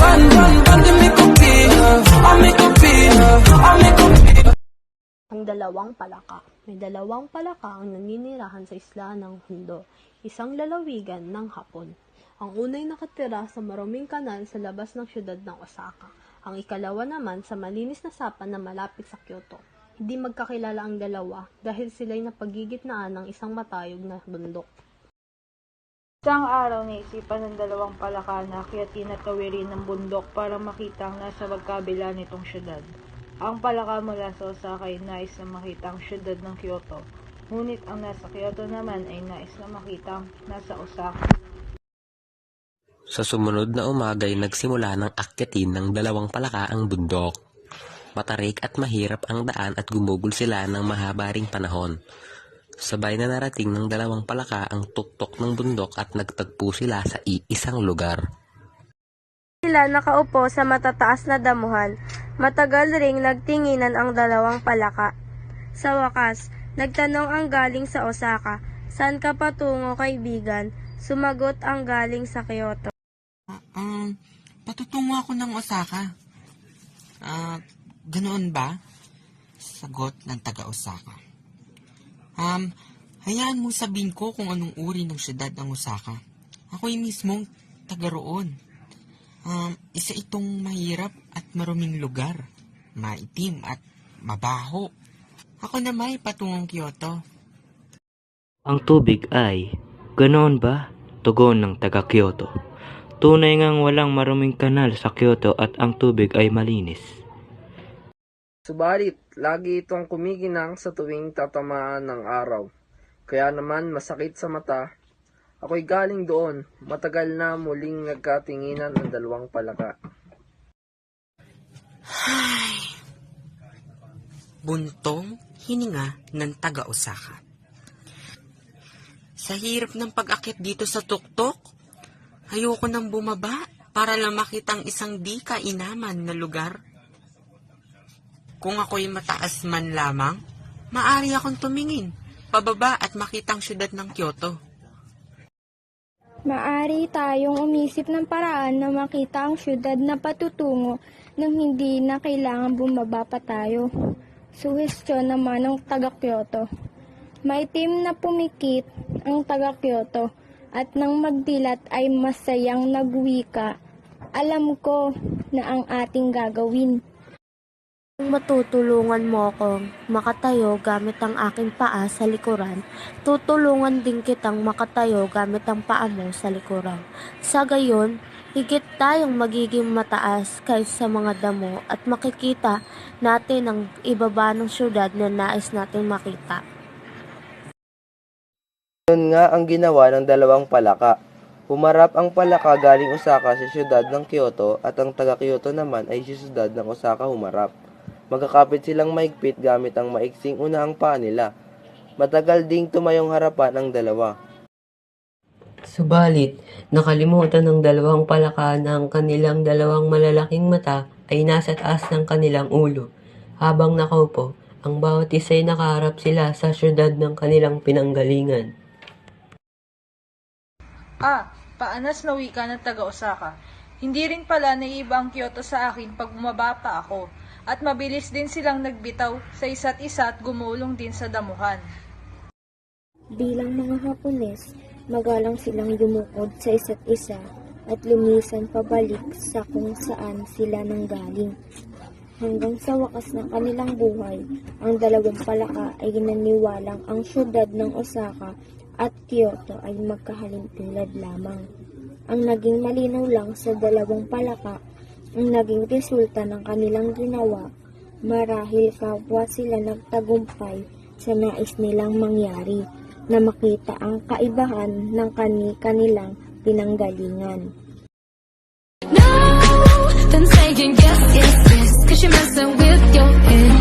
Run, run, run, to make a feel. I make a feel. I make a feel. Ang dalawang palaka. May dalawang palaka ang naninirahan sa isla ng Hundo, isang lalawigan ng Hapon. Ang unay nakatira sa maruming kanal sa labas ng siyudad ng Osaka. Ang ikalawa naman sa malinis na sapan na malapit sa Kyoto. Hindi magkakilala ang dalawa dahil sila'y napagigitnaan ng isang matayog na bundok. Isang araw naisipan ng dalawang palaka na akyatin at tawirin ng bundok para makita ang nasa magkabila nitong syudad. Ang palaka mula sa Osaka ay nais na makita ang syudad ng Kyoto, ngunit ang nasa Kyoto naman ay nais na makita ang nasa Osaka. Sa sumunod na umaga ay nagsimula ng akyatin ng dalawang palaka ang bundok. Matarik at mahirap ang daan at gumugol sila ng mahaba ring panahon. Sabay na narating ng dalawang palaka ang tuktok ng bundok at nagtagpo sila sa iisang lugar. sila nakaupo sa matataas na damuhan. Matagal ring nagtinginan ang dalawang palaka. Sa wakas, nagtanong ang galing sa Osaka, Saan ka patungo kaibigan? Sumagot ang galing sa Kyoto. Um, patutungo ako ng Osaka. Ah, ganoon ba? Sagot ng taga-Osaka. Um, hayaan mo sabihin ko kung anong uri ng syudad ng Osaka. Ako'y mismong taga roon. Um, isa itong mahirap at maruming lugar. Maitim at mabaho. Ako na may patungong Kyoto. Ang tubig ay, ganoon ba? Tugon ng taga Kyoto. Tunay ngang walang maruming kanal sa Kyoto at ang tubig ay malinis. Subalit, lagi itong kumikinang sa tuwing tatamaan ng araw. Kaya naman masakit sa mata. Ako'y galing doon. Matagal na muling nagkatinginan ang dalawang palaka. Buntong hininga ng taga-Osaka. Sa hirap ng pag-akit dito sa tuktok, ayoko nang bumaba para lang makita ang isang di kainaman na lugar. Kung ako'y mataas man lamang, maari akong tumingin, pababa at makita ang syudad ng Kyoto. Maari tayong umisip ng paraan na makita ang syudad na patutungo nang hindi na kailangan bumaba pa tayo. Suhestyon naman ng taga Kyoto. Maitim na pumikit ang taga Kyoto at nang magdilat ay masayang nagwika. Alam ko na ang ating gagawin. Kung matutulungan mo akong makatayo gamit ang aking paa sa likuran, tutulungan din kitang makatayo gamit ang paa mo sa likuran. Sa gayon, higit tayong magiging mataas kaysa mga damo at makikita natin ang ibaba ng syudad na nais nating makita. Yun nga ang ginawa ng dalawang palaka. Humarap ang palaka galing Osaka sa siyudad ng Kyoto at ang taga Kyoto naman ay siyudad ng Osaka humarap. Magkakapit silang maigpit gamit ang maiksing unahang paa nila. Matagal ding tumayong harapan ang dalawa. Subalit, nakalimutan ng dalawang palaka na ang kanilang dalawang malalaking mata ay nasa taas ng kanilang ulo. Habang nakaupo, ang bawat isa'y nakaharap sila sa syudad ng kanilang pinanggalingan. Ah, paanas na wika ng taga-Osaka. Hindi rin pala naiiba ang Kyoto sa akin pag bumaba pa ako. At mabilis din silang nagbitaw sa isa't isa at gumulong din sa damuhan. Bilang mga Hapones, magalang silang yumukod sa isa't isa at lumisan pabalik sa kung saan sila nanggaling. Hanggang sa wakas ng kanilang buhay, ang dalawang palaka ay naniwalang ang syudad ng Osaka at Kyoto ay magkahalimpilad lamang. Ang naging malinaw lang sa dalawang palaka ang naging resulta ng kanilang ginawa marahil kapwa sila nagtagumpay sa nais nilang mangyari na makita ang kaibahan ng kani-kanilang pinanggalingan. No, then saying yes, yes, yes, cause you're messing with your head.